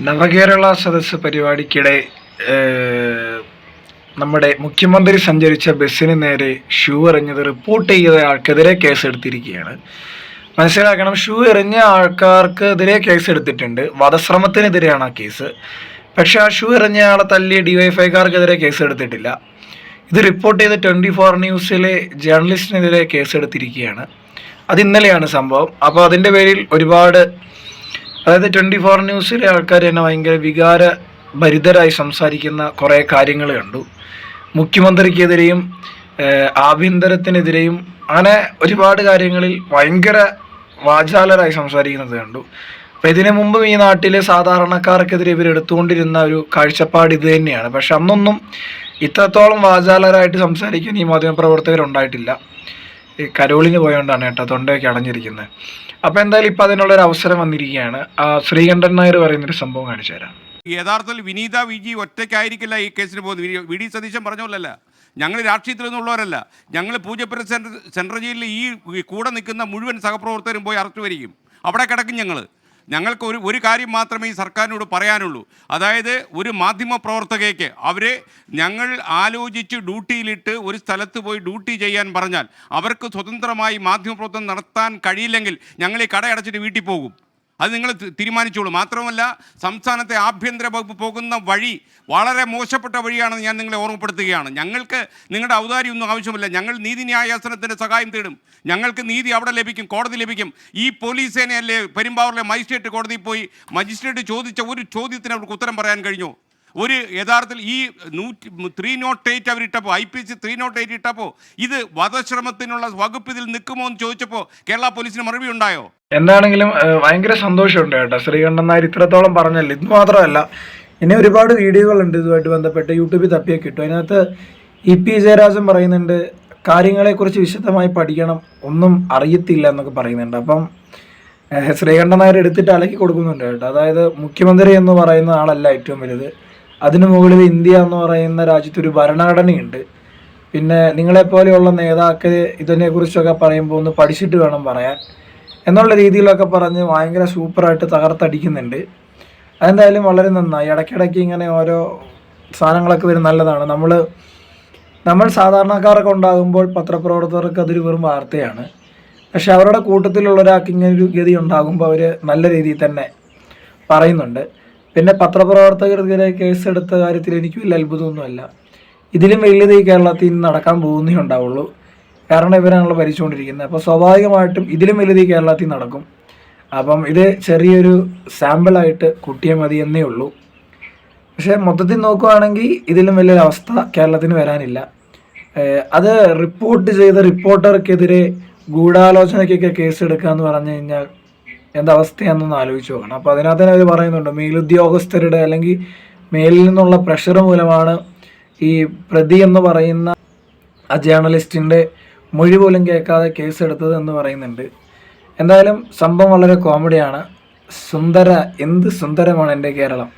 നവകേരള സദസ്സ് പരിപാടിക്കിടെ നമ്മുടെ മുഖ്യമന്ത്രി സഞ്ചരിച്ച ബസ്സിന് നേരെ ഷൂ എറിഞ്ഞത് റിപ്പോർട്ട് ചെയ്ത ആൾക്കെതിരെ കേസെടുത്തിരിക്കുകയാണ്. മനസ്സിലാക്കണം ഷൂ എറിഞ്ഞ ആൾക്കാർക്കെതിരെ കേസ് എടുത്തിട്ടുണ്ട് വധശ്രമത്തിനെതിരെയാണ് ആ കേസ്. പക്ഷെ ആ ഷൂ എറിഞ്ഞ ആളെ തല്ലിയ ഡിവൈഫൈക്കാർക്കെതിരെ കേസ് എടുത്തിട്ടില്ല ഇത് റിപ്പോർട്ട് ചെയ്ത് ട്വന്റി ഫോർ ന്യൂസിലെ ജേർണലിസ്റ്റിനെതിരെ കേസെടുത്തിരിക്കുകയാണ്. അത് ഇന്നലെയാണ് സംഭവം. അപ്പോൾ അതിന്റെ പേരിൽ ഒരുപാട് അതായത് ട്വന്റി ഫോർ ന്യൂസിലെ ആൾക്കാർ തന്നെ ഭയങ്കര വികാര ഭരിതരായി സംസാരിക്കുന്ന കുറേ കാര്യങ്ങൾ കണ്ടു. മുഖ്യമന്ത്രിക്കെതിരെയും ആഭ്യന്തരത്തിനെതിരെയും അങ്ങനെ ഒരുപാട് കാര്യങ്ങളിൽ ഭയങ്കര വാചാലരായി സംസാരിക്കുന്നത് കണ്ടു. അപ്പം ഇതിനു മുമ്പും ഈ നാട്ടിലെ സാധാരണക്കാർക്കെതിരെ ഇവർ എടുത്തുകൊണ്ടിരുന്ന ഒരു കാഴ്ചപ്പാട് ഇത് തന്നെയാണ്. പക്ഷെ അന്നൊന്നും ഇത്രത്തോളം വാചാലരായിട്ട് സംസാരിക്കാൻ ഈ മാധ്യമപ്രവർത്തകരുണ്ടായിട്ടില്ല. ഈ കരോളിന് പോയോണ്ടാണ് കേട്ടോ തൊണ്ടയൊക്കെ അടഞ്ഞിരിക്കുന്നത് അപ്പോൾ എന്തായാലും ഇപ്പൊ അതിനുള്ള ഒരു അവസരം വന്നിരിക്കുകയാണ്. ആ ശ്രീകണ്ഠൻ നായർ പറയുന്നൊരു സംഭവം കാണിച്ചു തരാം. യഥാർത്ഥത്തിൽ വിനീത വി ജി ഒറ്റയ്ക്കായിരിക്കില്ല ഈ കേസിന് പോകുന്നത്. വി- ഡി സതീശൻ പറഞ്ഞ പോലല്ല ഞങ്ങൾ രാഷ്ട്രീയത്തിൽ നിന്നുള്ളവരല്ല ഞങ്ങൾ പൂജപ്പുര സെൻട്രൽ സെൻട്രൽ ജയിലിൽ ഈ കൂടെ നിൽക്കുന്ന മുഴുവൻ സഹപ്രവർത്തകരും പോയി അറസ്റ്റ് വരികയും. അവിടെ കിടക്കും ഞങ്ങൾ ഞങ്ങൾക്ക് ഒരു ഒരു കാര്യം മാത്രമേ ഈ സർക്കാരിനോട് പറയാനുള്ളൂ. അതായത് ഒരു മാധ്യമ പ്രവർത്തകയ്ക്ക് അവരെ ഞങ്ങൾ ആലോചിച്ച് ഡ്യൂട്ടിയിലിട്ട് ഒരു സ്ഥലത്ത് പോയി ഡ്യൂട്ടി ചെയ്യാൻ പറഞ്ഞാൽ അവർക്ക് സ്വതന്ത്രമായി മാധ്യമപ്രവർത്തനം നടത്താൻ കഴിയില്ലെങ്കിൽ ഞങ്ങൾ ഈ കടയടച്ചിട്ട് വീട്ടിൽ പോകും. അത് നിങ്ങൾ തീരുമാനിച്ചോളൂ. മാത്രമല്ല സംസ്ഥാനത്തെ ആഭ്യന്തര വകുപ്പ് പോകുന്ന വഴി വളരെ മോശപ്പെട്ട വഴിയാണെന്ന് ഞാൻ നിങ്ങളെ ഓർമ്മപ്പെടുത്തുകയാണ്. ഞങ്ങൾക്ക് നിങ്ങളുടെ ഔദാര്യമൊന്നും ആവശ്യമില്ല. ഞങ്ങൾ നീതിന്യായാസനത്തിന്റെ സഹായം തേടും. ഞങ്ങൾക്ക് നീതി അവിടെ ലഭിക്കും കോടതി ലഭിക്കും. ഈ പോലീസ് സേനയല്ലേ പെരുമ്പാവൂരിലെ മജിസ്ട്രേറ്റ് കോടതിയിൽ പോയി മജിസ്ട്രേറ്റ് ചോദിച്ച ഒരു ചോദ്യത്തിന് അവർക്ക് ഉത്തരം പറയാൻ കഴിഞ്ഞു? ഒരു യഥാർത്ഥത്തിൽ ഈ നൂറ്റി three not eight അവരിട്ടപ്പോൾ I P C three nought eight ഇട്ടപ്പോൾ ഇത് വധശ്രമത്തിനുള്ള വകുപ്പ് ഇതിൽ നിൽക്കുമോ എന്ന് ചോദിച്ചപ്പോൾ കേരള പോലീസിന് മറുപടി ഉണ്ടായോ? എന്താണെങ്കിലും ഭയങ്കര സന്തോഷമുണ്ട് കേട്ടോ. ശ്രീകണ്ഠൻ നായർ ഇത്രത്തോളം പറഞ്ഞല്ലോ ഇത് മാത്രമല്ല ഇനി ഒരുപാട് വീഡിയോകളുണ്ട് ഇതുമായിട്ട് ബന്ധപ്പെട്ട് യൂട്യൂബിൽ തപ്പിയാൽ കിട്ടും അതിനകത്ത് ഇ പി ജയരാജൻ പറയുന്നുണ്ട് കാര്യങ്ങളെക്കുറിച്ച് വിശദമായി പഠിക്കണം ഒന്നും അറിയത്തില്ല എന്നൊക്കെ പറയുന്നുണ്ട്. അപ്പം ശ്രീകണ്ഠൻ നായർ എടുത്തിട്ട് അലക്കി കൊടുക്കുന്നുണ്ട് കേട്ടോ. അതായത് മുഖ്യമന്ത്രി എന്ന് പറയുന്ന ആളല്ല ഏറ്റവും വലുത്. അതിനു മുകളിൽ ഇന്ത്യ എന്ന് പറയുന്ന രാജ്യത്തൊരു ഭരണഘടനയുണ്ട്. പിന്നെ നിങ്ങളെപ്പോലെയുള്ള നേതാക്കൾ ഇതിനെക്കുറിച്ചൊക്കെ പറയുമ്പോൾ ഒന്ന് പഠിച്ചിട്ട് വേണം പറയാൻ. എന്നുള്ള രീതിയിലൊക്കെ പറഞ്ഞ് ഭയങ്കര സൂപ്പറായിട്ട് തകർത്തടിക്കുന്നുണ്ട്. അതെന്തായാലും വളരെ നന്നായി. ഇടയ്ക്കിടയ്ക്ക് ഇങ്ങനെ ഓരോ സാധനങ്ങളൊക്കെ വരും നല്ലതാണ്. നമ്മൾ നമ്മൾ സാധാരണക്കാരൊക്കെ ഉണ്ടാകുമ്പോൾ പത്രപ്രവർത്തകർക്ക് അതൊരു വെറും വാർത്തയാണ്. പക്ഷെ അവരുടെ കൂട്ടത്തിലുള്ള ഒരാൾക്ക് ഇങ്ങനെ ഒരു ഗതി ഉണ്ടാകുമ്പോൾ അവർ നല്ല രീതിയിൽ തന്നെ പറയുന്നുണ്ട്. പിന്നെ പത്രപ്രവർത്തകർക്കെതിരെ കേസെടുത്ത കാര്യത്തിൽ എനിക്ക് വലിയ അത്ഭുതമൊന്നുമല്ല. ഇതിലും വലിയത് ഈ കേരളത്തിൽ നിന്ന് നടക്കാൻ പോകുന്നേ ഉണ്ടാവുള്ളൂ. കാരണം ഇവരാണല്ലോ ഭരിച്ചുകൊണ്ടിരിക്കുന്നത്. അപ്പോൾ സ്വാഭാവികമായിട്ടും ഇതിലും വലുത് ഈ കേരളത്തിൽ നടക്കും. അപ്പം ഇത് ചെറിയൊരു സാമ്പിളായിട്ട് കുട്ടിയെ മതി എന്നേ ഉള്ളൂ. പക്ഷേ മൊത്തത്തിൽ നോക്കുകയാണെങ്കിൽ ഇതിലും വലിയൊരു അവസ്ഥ കേരളത്തിന് വരാനില്ല. അത് റിപ്പോർട്ട് ചെയ്ത റിപ്പോർട്ടർക്കെതിരെ ഗൂഢാലോചനയ്ക്കൊക്കെ കേസ് എടുക്കുക എന്ന് പറഞ്ഞു കഴിഞ്ഞാൽ എന്തവസ്ഥയാണെന്നൊന്ന് ആലോചിച്ച് നോക്കണം. അപ്പോൾ അതിനകത്ത് തന്നെ അവർ പറയുന്നുണ്ട് മേലുദ്യോഗസ്ഥരുടെ അല്ലെങ്കിൽ മേലിൽ നിന്നുള്ള പ്രഷർ മൂലമാണ് ഈ പ്രതി എന്ന് പറയുന്ന ആ ജേർണലിസ്റ്റിന്റെ മൊഴി പോലും കേൾക്കാതെ കേസ് എടുത്തത് എന്ന് പറയുന്നുണ്ട്. എന്തായാലും സംഭവം വളരെ കോമഡിയാണ് സുന്ദര എന്ത് സുന്ദരമാണ് എന്റെ കേരളം.